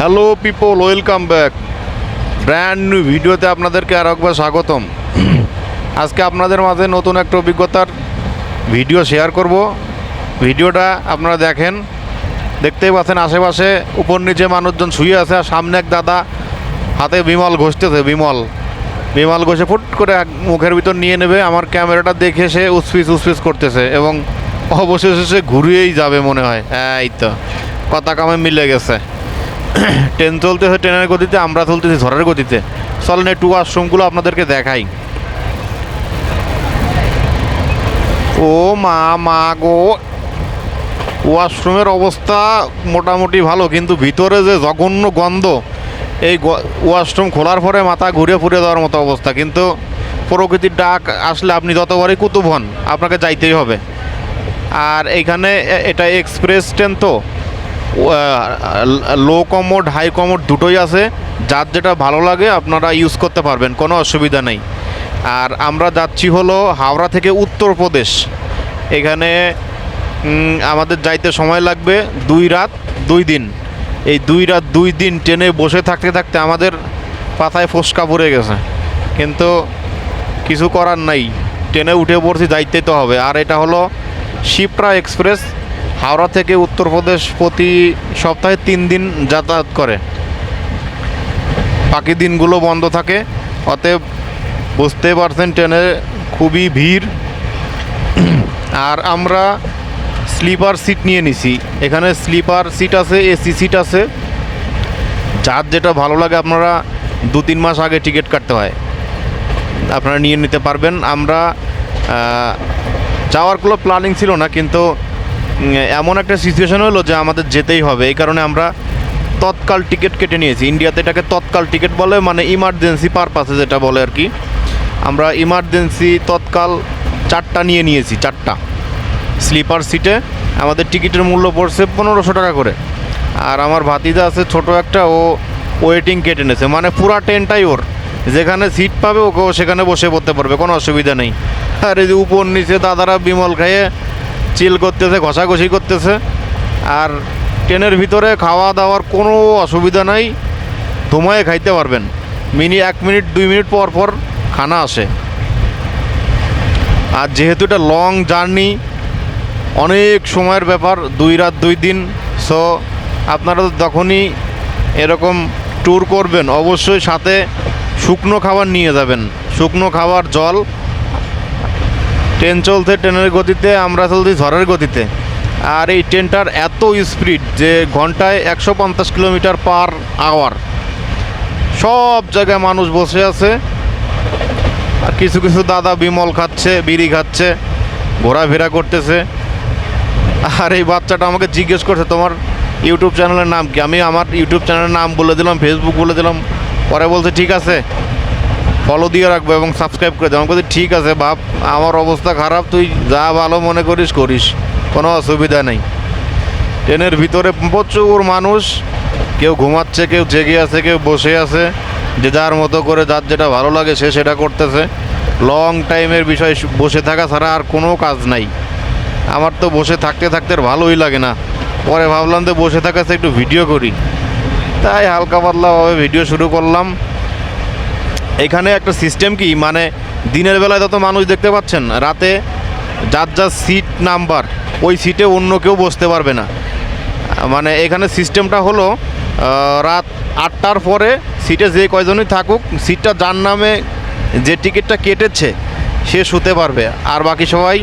Hello people welcome back brand new ভিডিওতে আপনাদেরকে আর একবার স্বাগতম। আজকে আপনাদের মাঝে নতুন একটা অভিজ্ঞতার ভিডিও শেয়ার করব। ভিডিওটা আপনারা দেখেন। দেখতেই পাচ্ছেন আশেপাশে উপর নিচে মানুষজন শুয়ে আছে আর সামনে এক দাদা হাতে বিমল ঘষতেছে, বিমল। বিমল ঘষে ফুট করে এক মুখের ভিতর নিয়ে নেবে। আমার ক্যামেরাটা দেখে সে উসপিস উসপিস করতেছে এবং অবশেষে সে ঘুরিয়েই যাবে মনে হয় হ্যাঁ। এই তো, কথা কামে মিলে গেছে। ট্রেন চলতে চলতেছে ট্রেনের গতিতে, আমরা চলতেছি ঝড়ের গতিতে। চলেন একটু আশ্রমগুলো আপনাদেরকে দেখাই। ও মা মা গো। ওয়াশরুমের অবস্থা মোটামুটি ভালো, কিন্তু ভিতরে যে জঘন্য গন্ধ, এই ওয়াশরুম খোলার পরে মাথা ঘুরে ফুরে দেওয়ার মতো অবস্থা। কিন্তু প্রকৃতির ডাক আসলে আপনি যতবারই কুতুব হন, আপনাকে যাইতেই হবে। আর এইখানে এটা এক্সপ্রেস ট্রেন তো। লো কমোড হাই কমোড দুটোই আছে। যার যেটা ভালো লাগে আপনারা ইউজ করতে পারবেন, কোনো অসুবিধা নেই। আর আমরা যাচ্ছি হলো হাওড়া থেকে উত্তরপ্রদেশ। এখানে আমাদের যাইতে সময় লাগবে দুই রাত, দুই দিন। এই দুই রাত, দুই দিন ট্রেনে বসে থাকতে থাকতে আমাদের পাতায় ফোসকা পড়ে গেছে। কিন্তু কিছু করার নাই। ট্রেনে উঠে পড়ছি যাইতে তো হবে। আর এটা হলো শিপ্রা এক্সপ্রেস। হাওড়া থেকে উত্তরপ্রদেশ প্রতি সপ্তাহে তিন দিন যাতায়াত করে। বাকি দিনগুলো বন্ধ থাকে। অতএব বুঝতে পারছেন ট্রেনে খুবই ভিড়। আর আমরা স্লিপার সিট নিয়ে নিছি। এখানে স্লিপার সিট আছে, এসি সিট আছে। যার যেটা ভালো লাগে আপনারা দু তিন মাস আগে টিকিট কাটতে হয়। আপনারা নিয়ে নিতে পারবেন। আমরা যাওয়ার কোনো প্ল্যানিং ছিল না, কিন্তু এমন একটা সিচুয়েশন হলো যে আমাদের যেতেই হবে। এই কারণে আমরা তৎকাল টিকিট কেটে নিয়েছি। ইন্ডিয়াতে এটাকে তৎকাল টিকিট বলে মানে ইমার্জেন্সি পারপাসে যেটা বলে আর কি। আমরা ইমার্জেন্সি তৎকাল চারটা নিয়ে নিয়েছি, চারটা। স্লিপার সিটে আমাদের টিকিটের মূল্য পড়ছে পনেরোশো টাকা করে। আর আমার ভাতিজা আছে ছোট একটা, ও ওয়েটিং কেটে নিয়েছে মানে পুরা ট্রেনটাই ওর। যেখানে সিট পাবে ওকে সেখানে বসে পড়তে পারবে, কোনো অসুবিধা নেই। আর এই যে উপর নিচে দাদারা বিমল খাইয়ে চিল করতেছে, ঘষাঘষি করতেছে। আর ট্রেনের ভিতরে খাওয়া দাওয়ার কোনো অসুবিধা নাই। ধুমায় খাইতে পারবেন। মিনি এক মিনিট, দুই মিনিট পর পর খানা আসে। আর যেহেতু এটা লং জার্নি অনেক সময়ের ব্যাপার, দুই রাত, দুই দিন। সো আপনারা তো তখনই এরকম ট্যুর করবেন। অবশ্যই সাথে শুকনো খাবার নিয়ে যাবেন। শুকনো খাবার, জল ট্রেন চলছে ট্রেনের গতিতে, আমরা চলছি ঝড়ের গতিতে। আর এই ট্রেনটার এত স্পিড যে ঘন্টায় একশো পঞ্চাশ কিলোমিটার পার আওয়ার সব জায়গায় মানুষ বসে আছে। আর কিছু কিছু দাদা বিমল খাচ্ছে, বিড়ি খাচ্ছে, ঘোরাফেরা করতেছে। আর এই বাচ্চাটা আমাকে জিজ্ঞেস করছে, তোমার ইউটিউব চ্যানেলের নাম কি? আমি আমার ইউটিউব চ্যানেলের নাম বলে দিলাম ফেসবুক বলে দিলাম। পরে বলছে, ঠিক আছে। ফলো দিয়ে রাখব এবং সাবস্ক্রাইব করে দেবো আমি ঠিক আছে বাপ, আমার অবস্থা খারাপ, তুই যা ভালো মনে করিস করিস। কোনো অসুবিধা নেই। ট্রেনের ভিতরে প্রচুর মানুষ। কেউ ঘুমাচ্ছে, কেউ জেগে আছে, কেউ বসে আছে। যে যার মতো করে, যার যেটা ভালো লাগে, সে সেটা করতেছে। লং টাইমের বিষয়, বসে থাকা ছাড়া আর কোনো কাজ নাই। আমার তো বসে থাকতে থাকতে ভালোই লাগে না। পরে ভাবলাম যে বসে থাকাতে একটু ভিডিও করি। তাই হালকা পাতলাভাবে ভিডিও শুরু করলাম। এখানে একটা সিস্টেম কি? মানে দিনের বেলায় যত মানুষ দেখতে পাচ্ছেন, রাতে যার যার সিট নাম্বার ওই সিটে অন্য কেউ বসতে পারবে না। মানে এখানে সিস্টেমটা হলো রাত আটটার পরে সিটে যে কয়জনই থাকুক সিটটা যার নামে যে টিকিটটা কেটেছে, সে শুতে পারবে। আর বাকি সবাই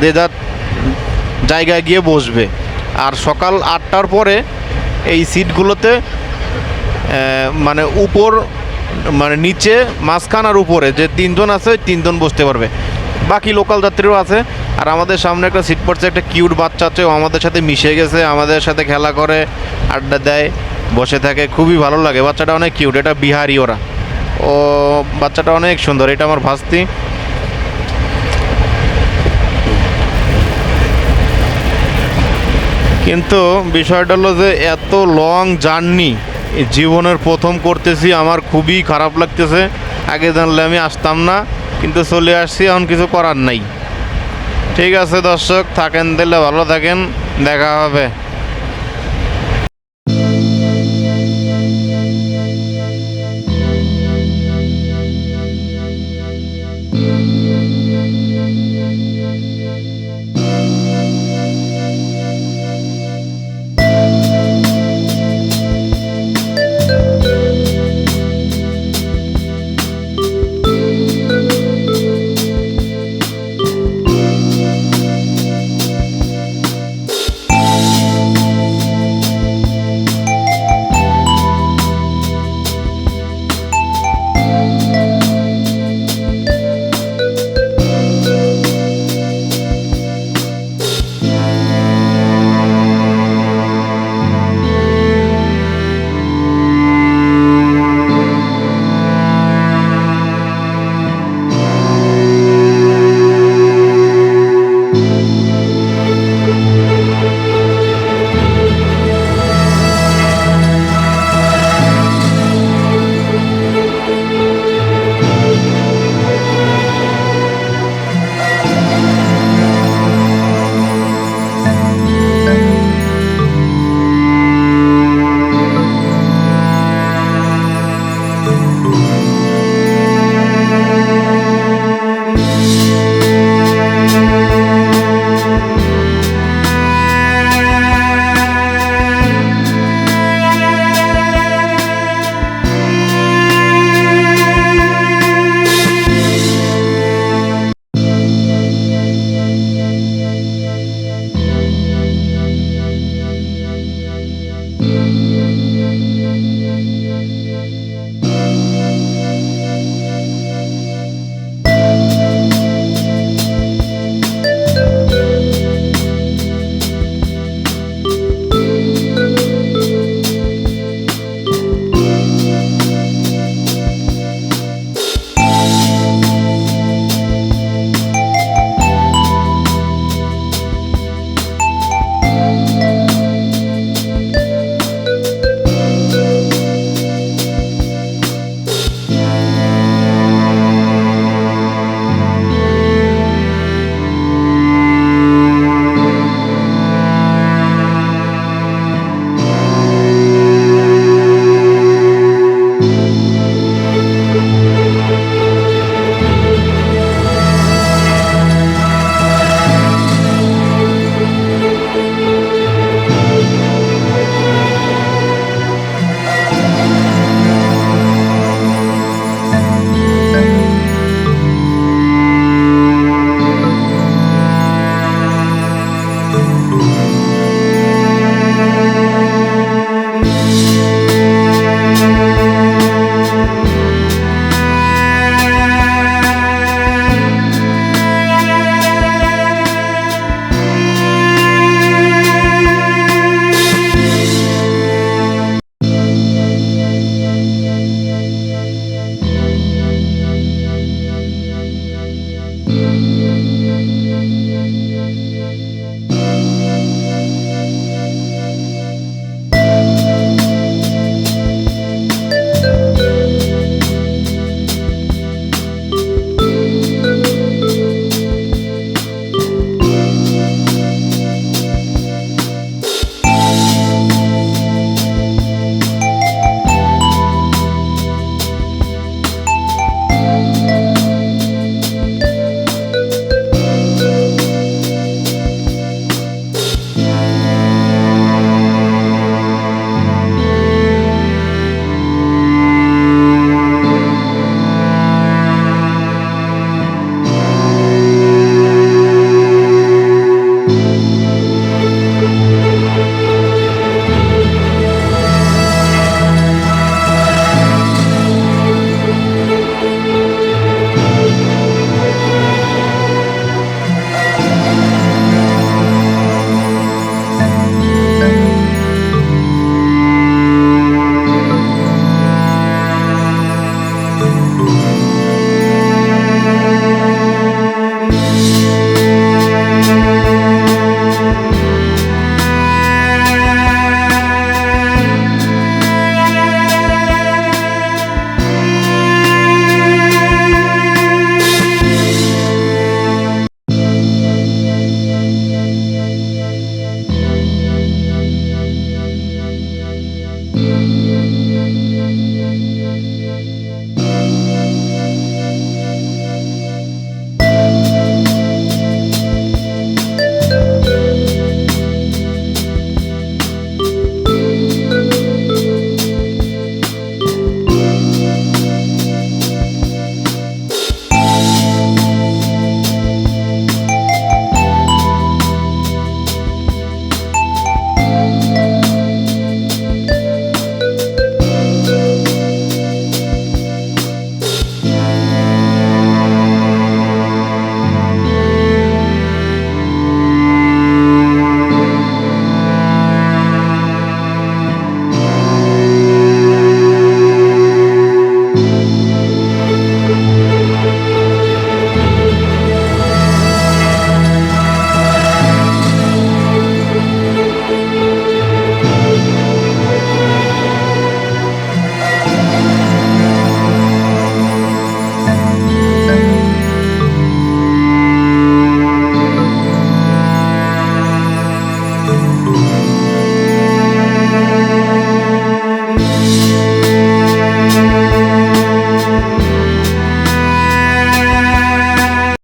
যে যার জায়গায় গিয়ে বসবে। আর সকাল আটটার পরে এই সিটগুলোতে মানে উপর মানে নিচে, মাঝখান আর উপরে, যে তিনজন আছে, তিনজন বসতে পারবে। বাকি লোকাল যাত্রীও আছে। আর আমাদের সামনে একটা সিট পড়ছে, একটা কিউট বাচ্চা আছে, ও আমাদের সাথে মিশে গেছে, আমাদের সাথে খেলা করে, আড্ডা দেয়, বসে থাকে, খুবই ভালো লাগে। বাচ্চাটা অনেক কিউট এটা বিহারি ওরা। ও, বাচ্চাটা অনেক সুন্দর, এটা আমার ভাস্তি। কিন্তু বিষয়টা হলো যে, এত লং জার্নি জীবনের প্রথম করতেছি, আমার খুবই খারাপ লাগতেছে। আগে জানলে আমি আসতাম না, কিন্তু চলে আসছি, এখন কিছু করার নাই। ঠিক আছে দর্শক, থাকেন দিলে ভালো থাকেন, দেখা হবে।